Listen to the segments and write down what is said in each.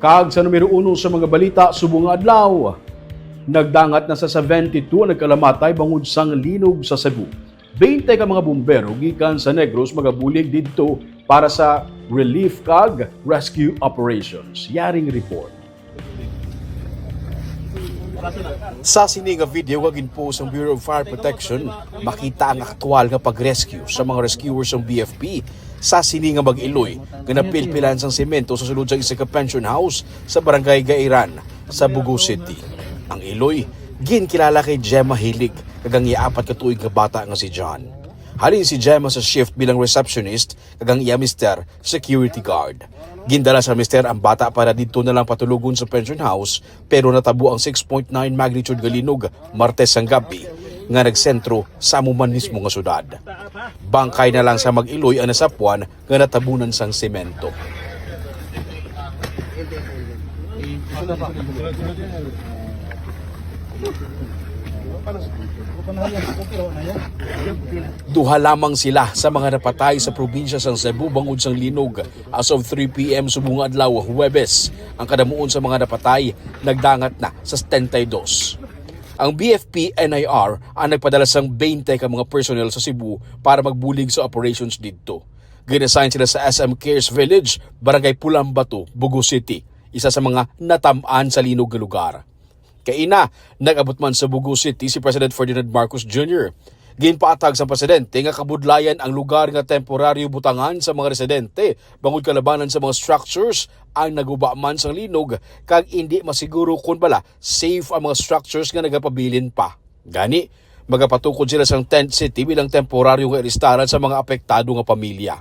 Kag sa numero uno sa mga balita subong adlaw. Nagdangat na sa 72 ang nagkalamatay bangod sang linog sa Cebu. 20 ka mga bumbero gikan sa Negros magabulig didto para sa relief kag rescue operations. Yaring report. Sa sini nga video nga ginpost ang Bureau of Fire Protection, makita ang aktwal nga pag-rescue sa mga rescuers ng BFP sa sini nga mag-iloy nga napilpilan sang semento sa sulod sa isa ka pension house sa barangay Gairan sa Bugo City. Ang iloy ginkilala kay Gemma Hilig kagang apat ka tuig nga bata nga si John. Halin si Gemma sa shift bilang receptionist kagang iya mister security guard. Gindala sa mister ang bata para dito na lang patulugon sa pension house pero natabo ang 6.9 magnitude galinog Martes ang gabi nga nagsentro sa amuman mismo nga syudad. Bangkay na lang sa mag-iloy ang nasapuan nga natabunan sang semento. Duha lamang sila sa mga napatay sa probinsya sang Cebu bangod sang linog as of 3 p.m. subong adlaw Huwebes. Ang kadamuon sa mga napatay nagdangat na sa 72. Ang BFP NIR ang nagpadala sang 20 ka mga personnel sa Cebu para magbulig sa operations didto. Ginassign sila sa SM Cares Village, Barangay Pulambato, Bugo City, isa sa mga natamaan sa linog nga lugar. Kaina, nag-abot man sa Bugo City si President Ferdinand Marcos Jr. Ginpaatag sa presidente nga kabudlayan ang lugar nga temporaryo butangan sa mga residente bangod kalabanan sa mga structures ang naguba man sa linog kag hindi masiguro kung bala safe ang mga structures nga nagapabilin pa. Gani, magapatukod sila sa tent city bilang temporaryo nga iristaran sa mga apektado nga pamilya.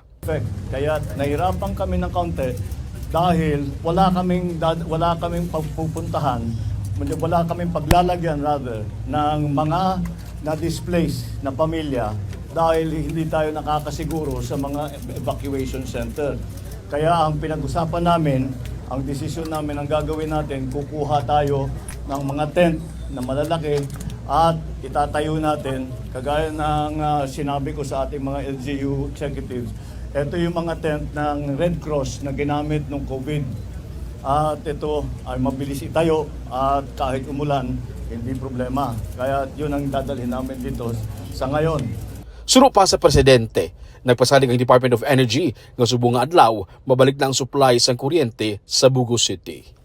Kaya nahirapan kami ng kaunti dahil wala kaming wala kaming pagpupuntahan, wala kaming paglalagyan rather ng mga na-displace na pamilya dahil hindi tayo nakakasiguro sa mga evacuation center. Kaya ang pinag-usapan namin, ang desisyon namin, ang gagawin natin, kukuha tayo ng mga tent na malalaki at itatayo natin, kagaya ng ah, sinabi ko sa ating mga LGU executives, ito yung mga tent ng Red Cross na ginamit nung COVID. At ito ay mabilis itayo at kahit umulan, hindi problema. Kaya yun ang dadalhin namin dito sa ngayon. Suro pa sa presidente, nagpasalig ang Department of Energy nga subong adlaw mabalik na ang supply sang kuryente sa Bugo City.